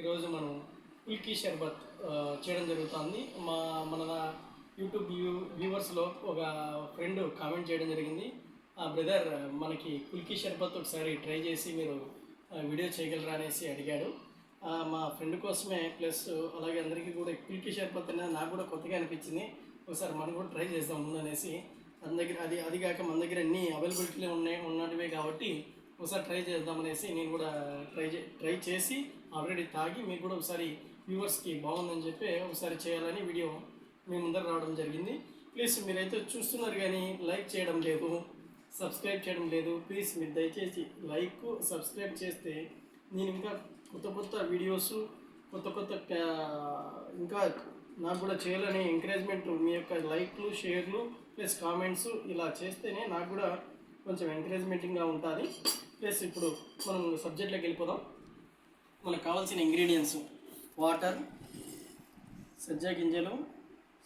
ఈరోజు మనం కుల్కీ షర్బత్ చేయడం జరుగుతుంది. మా మన యూట్యూబ్ వ్యూ వ్యూవర్స్లో ఒక ఫ్రెండ్ కామెంట్ చేయడం జరిగింది. ఆ బ్రదర్ మనకి కుల్కీ షర్బత్ ఒకసారి ట్రై చేసి మీరు వీడియో చేయగలరా అనేసి అడిగాడు. మా ఫ్రెండ్ కోసమే ప్లస్ అలాగే అందరికీ కూడా కుల్కీ షర్బత్ అనేది నాకు కూడా కొత్తగా అనిపించింది. ఒకసారి మనం కూడా ట్రై చేద్దాం ముందు అనేసి. మన దగ్గర అది అది కాక మన దగ్గర అన్నీ అవైలబిలిటీలో ఉన్నాయి ఉన్నటివే కాబట్టి ఒకసారి ట్రై చేద్దామనేసి నేను కూడా ట్రై చే ట్రై చేసి ఆల్రెడీ తాగి మీకు కూడా ఒకసారి వ్యూవర్స్కి బాగుందని చెప్పి ఒకసారి చేయాలని వీడియో మీ ముందర రావడం జరిగింది. ప్లీజ్ మీరైతే చూస్తున్నారు కానీ లైక్ చేయడం లేదు సబ్స్క్రైబ్ చేయడం లేదు. ప్లీజ్ మీరు దయచేసి లైక్ సబ్స్క్రైబ్ చేస్తే నేను ఇంకా కొత్త కొత్త వీడియోస్ కొత్త కొత్త ఇంకా నాకు కూడా చేయాలని ఎంకరేజ్మెంట్ మీ యొక్క లైక్లు షేర్లు ప్లస్ కామెంట్స్ ఇలా చేస్తేనే నాకు కూడా కొంచెం ఎంకరేజ్మెంటింగ్గా ఉంటుంది ప్లస్ ఇప్పుడు మనం సబ్జెక్ట్లోకి వెళ్ళిపోదాం. మనకు కావాల్సిన ఇంగ్రీడియంట్స్ వాటర్ సజ్జా గింజలు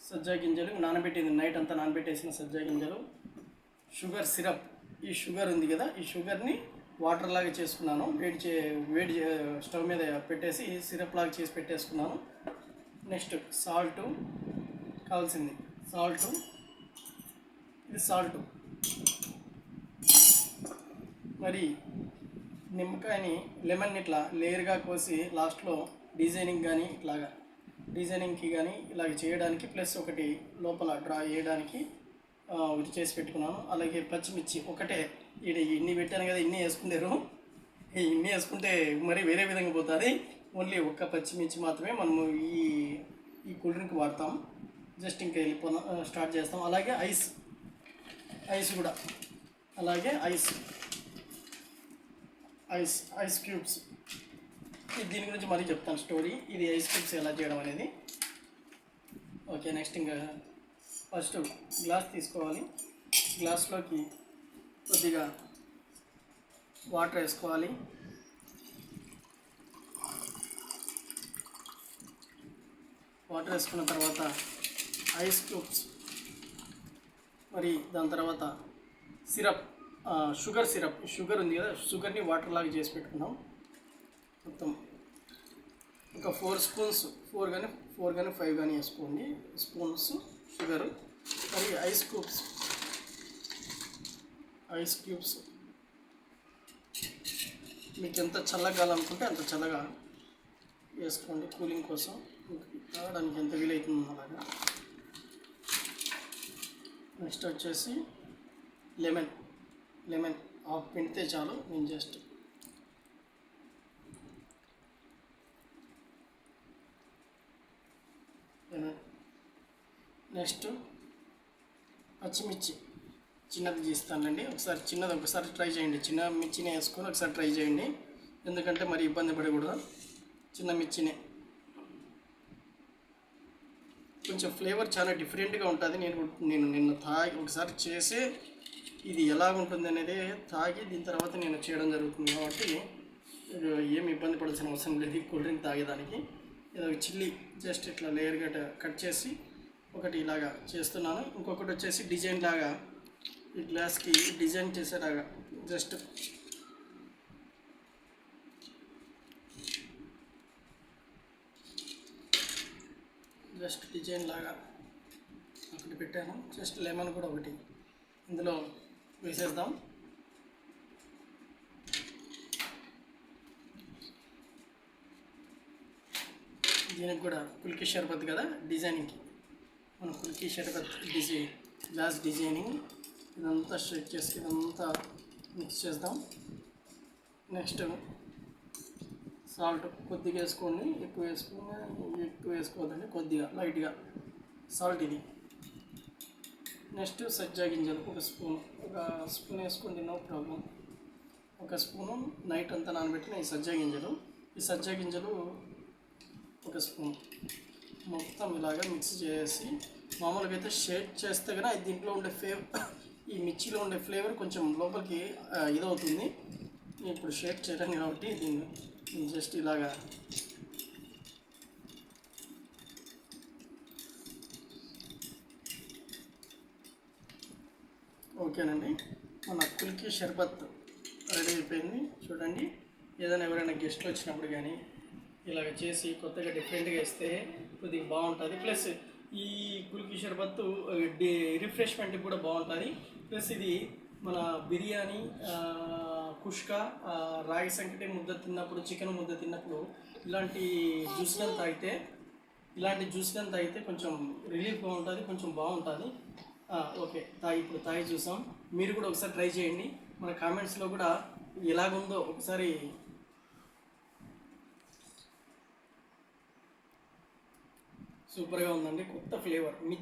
సజ్జా గింజలు నానబెట్టింది నైట్ అంతా నానబెట్టేసిన సజ్జా గింజలు షుగర్ సిరప్ ఈ షుగర్ ఉంది కదా ఈ షుగర్ని వాటర్ లాగా చేసుకున్నాను. వేడి చే వేడి స్టవ్ మీద పెట్టేసి సిరప్ లాగా చేసి పెట్టేసుకున్నాను. నెక్స్ట్ సాల్ట్ కావాల్సింది సాల్ట్ ఇది సాల్ట్ మరి నిమ్మకాయని లెమన్ ఇట్లా లేయర్గా కోసి లాస్ట్లో డిజైనింగ్ కానీ ఇట్లాగా డిజైనింగ్కి కానీ ఇలాగ చేయడానికి ప్లస్ ఒకటి లోపల డ్రా చేయడానికి ఒకటి చేసి పెట్టుకున్నాను. అలాగే పచ్చిమిర్చి ఒకటే. ఇది ఇన్ని పెట్టాను కదా ఇన్ని వేసుకుంటారు. ఈ ఇన్ని వేసుకుంటే మరి వేరే విధంగా పోతుంది. ఓన్లీ ఒక్క పచ్చిమిర్చి మాత్రమే మనము ఈ ఈ కూల్ డ్రింక్ వాడతాం. జస్ట్ ఇంకా వెళ్ళిపోదాం స్టార్ట్ చేస్తాం. అలాగే ఐస్ ఐస్ కూడా. అలాగే ఐస్. Ice ice cubes. దీని గురించి మరీ చెప్తాను. స్టోరీ ఇది ఐస్ క్యూబ్స్ ఎలా చేయడం అనేది. ఓకే నెక్స్ట్ ఇంకా ఫస్ట్ గ్లాస్ తీసుకోవాలి. గ్లాస్లోకి కొద్దిగా వాటర్ వేసుకోవాలి. వాటర్ వేసుకున్న తర్వాత ఐస్ క్యూబ్స్. మరి దాని తర్వాత సిరప్. షుగర్ సిరప్ షుగర్ ఉంది కదా షుగర్ని వాటర్ లాగా చేసి పెట్టుకున్నాం. మొత్తం ఒక ఫోర్ స్పూన్స్ ఫోర్ కానీ ఫోర్ కానీ ఫైవ్ కానీ వేసుకోండి. స్పూన్స్ షుగర్ మరి ఐస్ క్యూబ్స్. Ice cubes. మీకు ఎంత చల్లగా అంత చల్లగా వేసుకోండి కూలింగ్ కోసం. తాగడానికి ఎంత వీలవుతుందో అలాగా. నెక్స్ట్ వచ్చేసి లెమన్. లెమన్ హాఫ్ పిండితే చాలు నేను జస్ట్ లెమన్. నెక్స్ట్ పచ్చిమిర్చి. చిన్నది తీస్తానండి ఒకసారి చిన్నది ఒకసారి ట్రై చేయండి. చిన్న మిర్చిని వేసుకొని ఒకసారి ట్రై చేయండి. ఎందుకంటే మరి ఇబ్బంది పడకూడదు. చిన్న మిర్చినే. కొంచెం ఫ్లేవర్ చాలా డిఫరెంట్గా ఉంటుంది. నేను నేను నిన్న తాగి ఒకసారి చేసి ఇది ఎలా ఉంటుంది అనేది తాగి దీని తర్వాత నేను చేయడం జరుగుతుంది కాబట్టి ఏమి ఇబ్బంది పడాల్సిన అవసరం లేదు. కూల్ డ్రింక్ తాగేదానికి. ఏదో చిల్లీ జస్ట్ ఇట్లా లేయర్గా కట్ చేసి ఒకటి ఇలాగా చేస్తున్నాను. ఇంకొకటి వచ్చేసి డిజైన్ లాగా ఈ గ్లాస్కి డిజైన్ చేసేలాగా జస్ట్ జస్ట్ డిజైన్ లాగా ఒకటి పెట్టాను. జస్ట్ లెమన్ కూడా ఒకటి. ఇందులో వేసేద్దాం. దీనికి కూడా కుల్కి షర్బత్ కదా డిజైనింగ్కి. మనం కుల్కి షర్బత్ డిజైన్ గ్లాస్ డిజైనింగ్ ఇదంతా స్ట్రెచ్ చేసి ఇదంతా మిక్స్ చేద్దాం. నెక్స్ట్ సాల్ట్ కొద్దిగా వేసుకోండి ఎక్కువ వేసుకుని ఎక్కువ వేసుకోవద్దండి కొద్దిగా లైట్గా. సాల్ట్ ఇది. నెక్స్ట్ సజ్జా గింజలు ఒక స్పూన్ ఒక స్పూన్ వేసుకుని నో ప్రాబ్లం. ఒక స్పూను నైట్ అంతా నానబెట్టిన ఈ సజ్జా గింజలు. ఈ సజ్జా గింజలు ఒక స్పూన్. మొత్తం ఇలాగా మిక్స్ చేసి మామూలుగా అయితే షేక్ చేస్తే కనుక దీంట్లో ఉండే ఫ్లేవర్ ఈ మిర్చిలో ఉండే ఫ్లేవర్ కొంచెం లోపలికి ఇదవుతుంది. నేను ఇప్పుడు షేక్ చేయడం కాబట్టి దీన్ని జస్ట్ ఇలాగా ఓకేనండి. మన కుల్కి షర్బత్ రెడీ అయిపోయింది. చూడండి. ఏదైనా ఎవరైనా గెస్ట్లు వచ్చినప్పుడు కానీ ఇలాగ చేసి కొత్తగా డిఫరెంట్గా ఇస్తే కొద్దిగా బాగుంటుంది. ప్లస్ ఈ కుల్కి షర్బత్తు డి రిఫ్రెష్మెంట్ కూడా బాగుంటుంది. ప్లస్ ఇది మన బిర్యానీ కుష్క కుష్కా రాగి సంకటి ముద్ద తిన్నప్పుడు చికెన్ ముద్ద తిన్నప్పుడు ఇలాంటి జ్యూస్ కానీ తాగితే ఇలాంటి జ్యూస్ కానీ తాగితే కొంచెం రిలీఫ్గా ఉంటుంది కొంచెం బాగుంటుంది. ఓకే. తాయి ఇప్పుడు తాయి చూసాం. మీరు కూడా ఒకసారి ట్రై చేయండి. మన కామెంట్స్లో కూడా ఎలాగుందో ఒకసారి సూపర్గా ఉందండి. కొత్త ఫ్లేవర్. మీ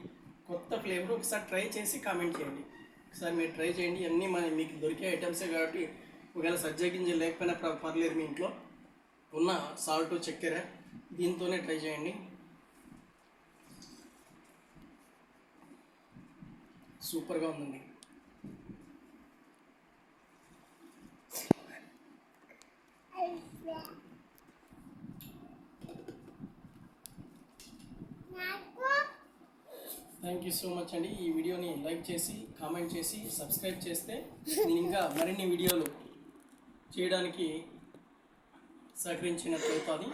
కొత్త ఫ్లేవర్ ఒకసారి ట్రై చేసి కామెంట్ చేయండి. ఒకసారి మీరు ట్రై చేయండి. అన్నీ మన మీకు దొరికే ఐటమ్సే కాబట్టి ఒకవేళ సజ్జ గింజలు లేకపోయినా పర్లేదు మీ ఇంట్లో. ఉన్న సాల్ట్ చక్కెర దీంతోనే ట్రై చేయండి. సూపర్గా ఉందండి. థ్యాంక్ యూ సో మచ్ అండి. ఈ వీడియోని లైక్ చేసి కామెంట్ చేసి సబ్స్క్రైబ్ చేస్తే నేను ఇంకా మరిన్ని వీడియోలు చేయడానికి సహకరించినట్టు అవుతుంది